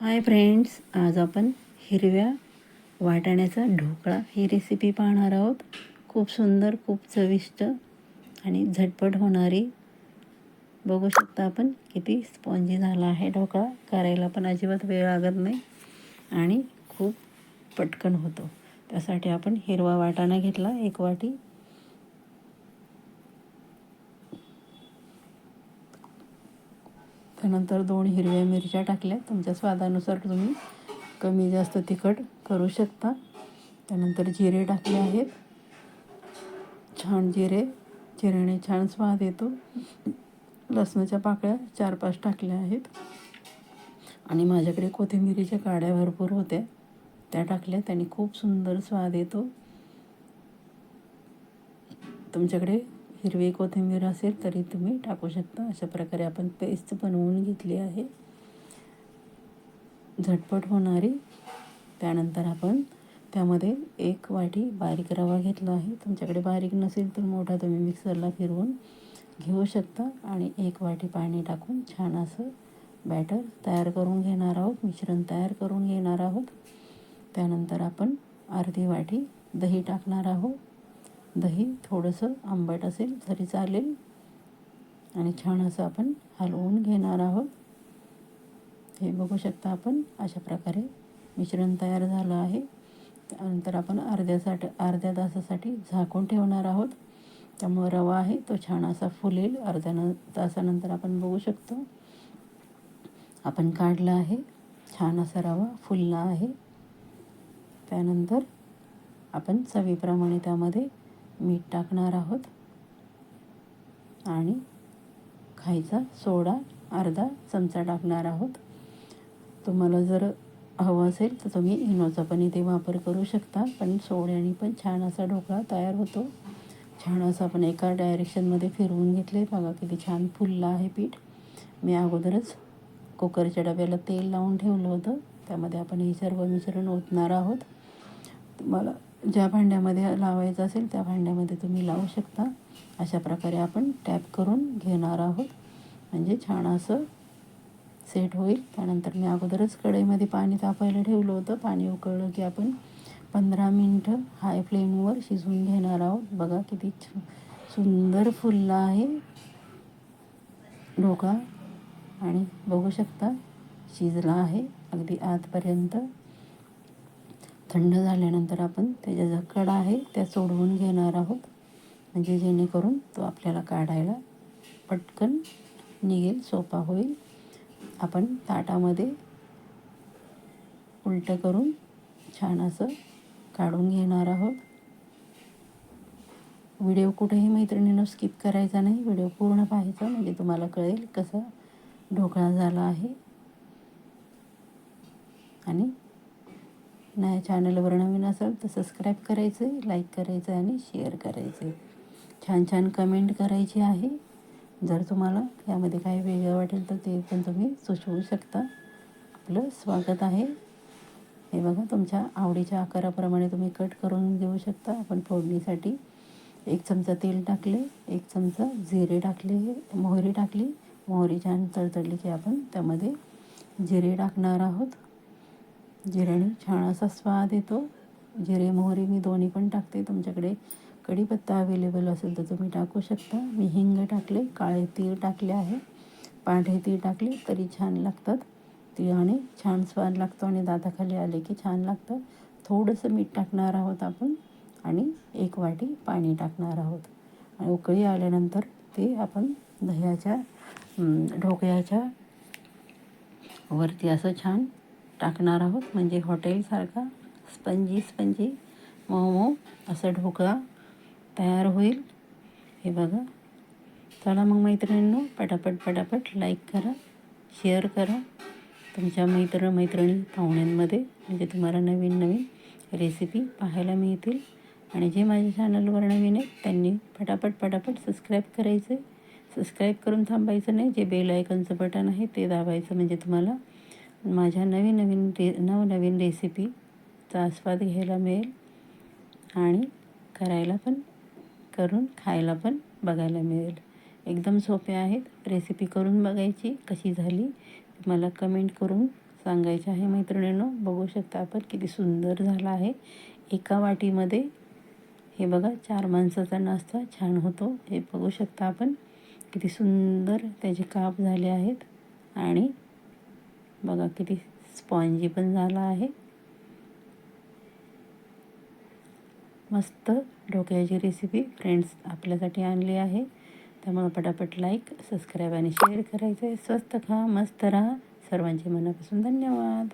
Hi friends आज आपण हिरव्या वाटाण्याचा ढोकळा ही रेसिपी पाहणार आहोत. खूप सुंदर खूप चविष्ट आणि झटपट होणारी. बघू शकता आपण किती स्पॉन्जी झाला आहे ढोकळा. करायला पण अजिबात वेळ लागत नाही आणि खूप पटकन होतो. त्यासाठी आपण हिरवा वाटाणा घेतला एक वाटी. त्यानंतर दोन हिरव्या मिरच्या टाकल्या. तुमच्या स्वादानुसार तुम्ही कमी जास्त तिखट करू शकता. त्यानंतर जिरे टाकले आहेत. छान जिरे. जिऱ्याने छान स्वाद येतो. लसणाच्या पाकळ्या चार पाच टाकल्या आहेत. आणि माझ्याकडे कोथिंबिरीच्या काड्या भरपूर होत्या. त्या टाकल्या. त्याने खूप सुंदर स्वाद येतो. तुमच्याकडे हिरवी कोथिंबीर असेल तरी तुम्ही टाकू शकता. अशा प्रकारे आपण पेस्ट बनवून घेतली आहे. झटपट होणारी. त्यानंतर आपण त्यामध्ये एक वाटी बारीक रवा घेतला आहे. तुमच्याकडे बारीक नसेल तर मोठा तुम्ही मिक्सरला फिरवून घेऊ शकता. आणि एक वाटी पाणी टाकून छान असं बॅटर तयार करून घेणार आहोत. मिश्रण तयार करून घेणार आहोत. त्यानंतर आपण अर्धी वाटी दही टाकणार आहोत. दही थोडंसं आंबट असेल तरी चालेल. आणि छान असं आपण हलवून घेणार आहोत. हे बघू शकता आपण अशा प्रकारे मिश्रण तयार झालं आहे. त्यानंतर आपण अर्ध्यासाठी अर्ध्या तासासाठी झाकून ठेवणार आहोत. त्यामुळं रवा आहे तो छान असा फुलेल. अर्ध्या न तासानंतर आपण बघू शकतो. आपण काढला आहे छान असा रवा फुलला आहे. त्यानंतर आपण चवीप्रमाणे त्यामध्ये मीठ टाकणार आहोत. आणि खायचा सोडा अर्धा चमचा टाकणार आहोत. तुम्हाला जर हवं असेल तर तुम्ही इनोचा पण इथे वापर करू शकता. पण सोड्याने पण छान असा ढोकळा तयार होतो. छान असं आपण एका डायरेक्शनमध्ये फिरवून घेतले. बघा किती छान फुललं आहे पीठ. मी अगोदरच कुकरच्या डब्याला तेल लावून ठेवलं होतं. त्यामध्ये आपण हे सर्व मिश्रण ओतणार आहोत. तुम्हाला ज्या भांड्यामध्ये लावायचं असेल त्या भांड्यामध्ये तुम्ही लावू शकता. अशा प्रकारे आपण टॅप करून घेणार आहोत. म्हणजे छान असं सेट होईल. त्यानंतर मी अगोदरच कढईमध्ये पाणी तापायला ठेवलं होतं. पाणी उकळलं की आपण पंधरा मिनटं हाय फ्लेमवर शिजवून घेणार आहोत. बघा किती सुंदर फुलला आहे. ढोका आणि बघू शकता शिजला आहे. अगदी आतपर्यंत थंड झाल्यानंतर आपण त्याच्या ज्या कडा आहे त्या सोडवून घेणार आहोत. म्हणजे जेणेकरून तो आपल्याला काढायला पटकन निघेल सोपा होईल. आपण ताटामध्ये उलटं करून छान असं काढून घेणार आहोत. व्हिडिओ कुठेही मैत्रिणीनं स्किप करायचा नाही. व्हिडिओ पूर्ण पाहायचा म्हणजे तुम्हाला कळेल कसा ढोकळा झाला आहे. आणि नाही चॅनलवर नवीन असाल तर सबस्क्राईब करायचं आहे लाईक करायचं आणि शेअर करायचं आहे. छान छान कमेंट करायची आहे. जर तुम्हाला यामध्ये काही वेगळं वाटेल तर ते पण तुम्ही सुचवू शकता. आपलं स्वागत आहे. हे बघा तुमच्या आवडीच्या आकाराप्रमाणे तुम्ही कट करून देऊ शकता. आपण फोडणीसाठी एक चमचा तेल टाकले एक चमचा जिरे टाकले मोहरी टाकली. मोहरी छान तळतळली की आपण त्यामध्ये जिरे टाकणार आहोत. जिऱ्याने छान असा स्वाद येतो. जिरे मोहरी मी दोन्ही पण टाकते. तुमच्याकडे कढीपत्ता अवेलेबल असेल तर तुम्ही टाकू शकता. मी हिंग टाकले काळे तीळ टाकले आहे. पांढरे तीळ टाकले तरी छान लागतात. तिळाने छान स्वाद लागतो आणि दाताखाली आले की छान लागतं. थोडंसं मीठ टाकणार आहोत आपण आणि एक वाटी पाणी टाकणार आहोत. आणि उकळी आल्यानंतर ते आपण दह्याच्या ढोकळ्याच्या वरती असं छान टाकणार आहोत. म्हणजे हॉटेलसारखा स्पंजी स्पंजी मऊ मऊ असं ढोकळा तयार होईल. हे बघा. चला मग मैत्रिणींनो पटापट पटापट लाईक करा शेअर करा तुमच्या मैत्र मैत्रिणी पाहुण्यांमध्ये. म्हणजे तुम्हाला नवीन नवीन रेसिपी पाहायला मिळतील. आणि जे माझ्या चॅनलवर नवीन आहेत त्यांनी पटापट पटापट सबस्क्राईब करायचं. सबस्क्राईब करून थांबायचं नाही. जे बेल आयकनचं बटन आहे ते दाबायचं. म्हणजे तुम्हाला माझ्या नवीन नवीन रे नवनवीन रेसिपीचा आस्वाद घ्यायला मिळेल आणि करायला पण करून खायला पण बघायला मिळेल. एकदम सोपे आहेत. रेसिपी करून बघायची कशी झाली मला कमेंट करून सांगायचे आहे मैत्रिणींनो. बघू शकता आपण किती सुंदर झाला आहे. एका वाटीमध्ये हे बघा चार माणसाचा नाश्ता छान होतो. हे बघू शकता आपण किती सुंदर त्याचे काप झाले आहेत. आणि बघा किती स्पॉन्जी पण झाला आहे. मस्त ढोकळ्याची रेसिपी फ्रेंड्स आपल्यासाठी आणली आहे. त्यामुळे पटापट लाईक सबस्क्राईब आणि शेअर करायचं आहे स्वस्त खा मस्त राहा. सर्वांचे मनापासून धन्यवाद.